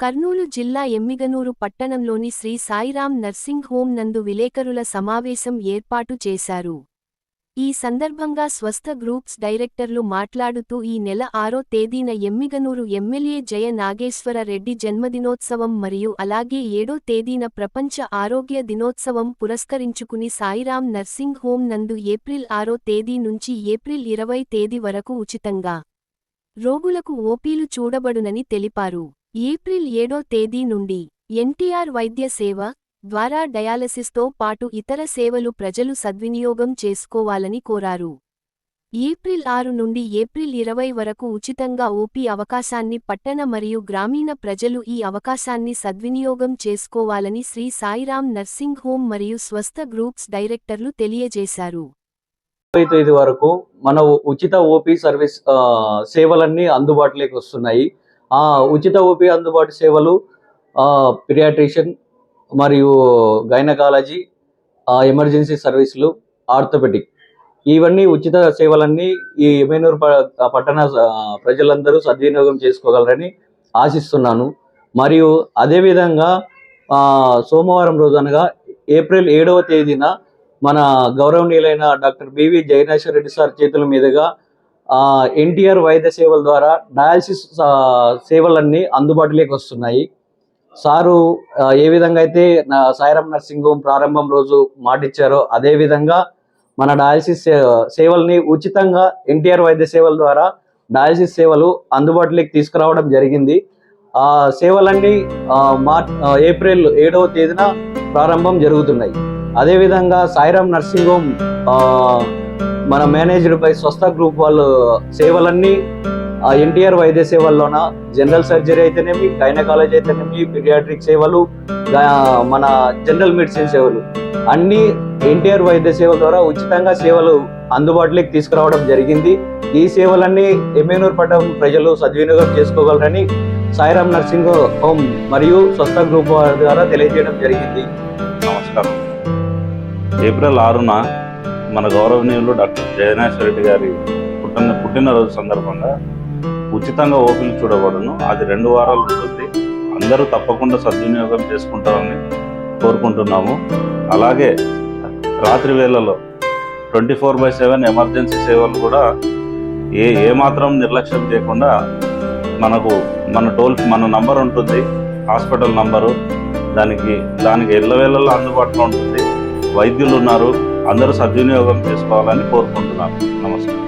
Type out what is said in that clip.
కర్నూలు జిల్లా ఎమ్మిగనూరు పట్టణంలోని Shri Sairam nursing home నందు విలేకరుల సమావేశం ఏర్పాటు చేశారు. ఈ సందర్భంగా స్వస్థ గ్రూప్స్ డైరెక్టర్లు మాట్లాడుతూ ఈ నెల ఆరో తేదీన ఎమ్మిగనూరు ఎమ్మెల్యే జయ నాగేశ్వర రెడ్డి జన్మదినోత్సవం మరియు అలాగే ఏడో తేదీన ప్రపంచ ఆరోగ్య దినోత్సవం పురస్కరించుకుని సాయిరాం నర్సింగ్ హోం నందు ఏప్రిల్ ఆరో తేదీ నుంచి ఏప్రిల్ ఇరవై తేదీ వరకు ఉచితంగా రోగులకు ఓపీలు చూడబడునని తెలిపారు. ఏప్రిల్ ఏడో తేదీ నుండి ఎన్టీఆర్ వైద్య సేవ ద్వారా డయాలసిస్తో పాటు ఇతర సేవలు ప్రజలు సద్వినియోగం చేసుకోవాలని కోరారు. ఏప్రిల్ ఆరు నుండి ఏప్రిల్ ఇరవై వరకు ఉచితంగా ఓపీ అవకాశాన్ని పట్టణ మరియు గ్రామీణ ప్రజలు ఈ అవకాశాన్ని సద్వినియోగం చేసుకోవాలని శ్రీ సాయిరాం నర్సింగ్ హోమ్ మరియు స్వస్థ గ్రూప్స్ డైరెక్టర్లు తెలియజేశారు. ఇరవై తేదీ వరకు మన ఉచిత ఓపీ సర్వీస్ సేవలన్నీ అందుబాటులోకి వస్తున్నాయి. ఉచిత ఓపీ అందుబాటు సేవలు పిరియాట్రిషియన్ మరియు గైనకాలజీ ఎమర్జెన్సీ సర్వీసులు ఆర్థోపెటిక్ ఇవన్నీ ఉచిత సేవలన్నీ ఈ ఎమ్మెనూరు పట్టణ ప్రజలందరూ సద్వినియోగం చేసుకోగలరని ఆశిస్తున్నాను. మరియు అదేవిధంగా సోమవారం రోజు అనగా ఏప్రిల్ ఏడవ తేదీన మన గౌరవనీయులైన doctor BV Jayaneshwara Reddy sir చేతుల మీదుగా ఎన్టీఆర్ వైద్య సేవల ద్వారా డయాలసిస్ సేవలన్నీ అందుబాటులోకి వస్తున్నాయి. సారు ఏ విధంగా అయితే సాయిరామ్ నర్సింగ్ హోమ్ ప్రారంభం రోజు మాటిచ్చారో అదే విధంగా మన డయాలసిస్ సేవల్ని ఉచితంగా ఎన్టీఆర్ వైద్య సేవల ద్వారా డయాలసిస్ సేవలు అందుబాటులోకి తీసుకురావడం జరిగింది. ఆ సేవలన్నీ మార్చ్ ఏప్రిల్ ఏడవ తేదీన ప్రారంభం జరుగుతున్నాయి. అదేవిధంగా సాయిరామ్ నర్సింగ్ హోమ్ మన మేనేజ్డ్ బై స్వస్థ గ్రూప్ వాళ్ళు సేవలన్నీ ఆ ఎన్టీఆర్ వైద్య సేవల్లోన జనరల్ సర్జరీ అయితేనేమి గైనకాలజీ అయితేనేమి పిరియాట్రిక్ సేవలు మన జనరల్ మెడిసిన్ సేవలు అన్ని ఎన్టీఆర్ వైద్య సేవల ద్వారా ఉచితంగా సేవలు అందుబాటులోకి తీసుకురావడం జరిగింది. ఈ సేవలన్నీ ఎమ్మెనూర్ పట్టణం ప్రజలు సద్వినియోగం చేసుకోగలరని సాయిరామ్ నర్సింగ్ హోమ్ మరియు స్వస్థ గ్రూప్ ద్వారా తెలియజేయడం జరిగింది. నమస్కారం. ఏప్రిల్ ఆరున మన గౌరవనీయులు డాక్టర్ జయనేశ్వర రెడ్డి గారి పుట్టిన పుట్టినరోజు సందర్భంగా ఉచితంగా ఓపెన్ చూడబడును. అది రెండు వారాలు ఉంటుంది. అందరూ తప్పకుండా సద్వినియోగం చేసుకుంటారని కోరుకుంటున్నాము. అలాగే రాత్రి వేళలో twenty four by seven emergency సేవలు కూడా ఏ ఏమాత్రం నిర్లక్ష్యం చేయకుండా మనకు మన టోల్ మన నంబర్ ఉంటుంది. Hospital number. దానికి దానికి ఎల్లవేళల్లో అందుబాటులో ఉంటుంది. వైద్యులు ఉన్నారు. అందరూ సద్వినియోగం చేసుకోవాలని కోరుకుంటున్నాను. నమస్కారం.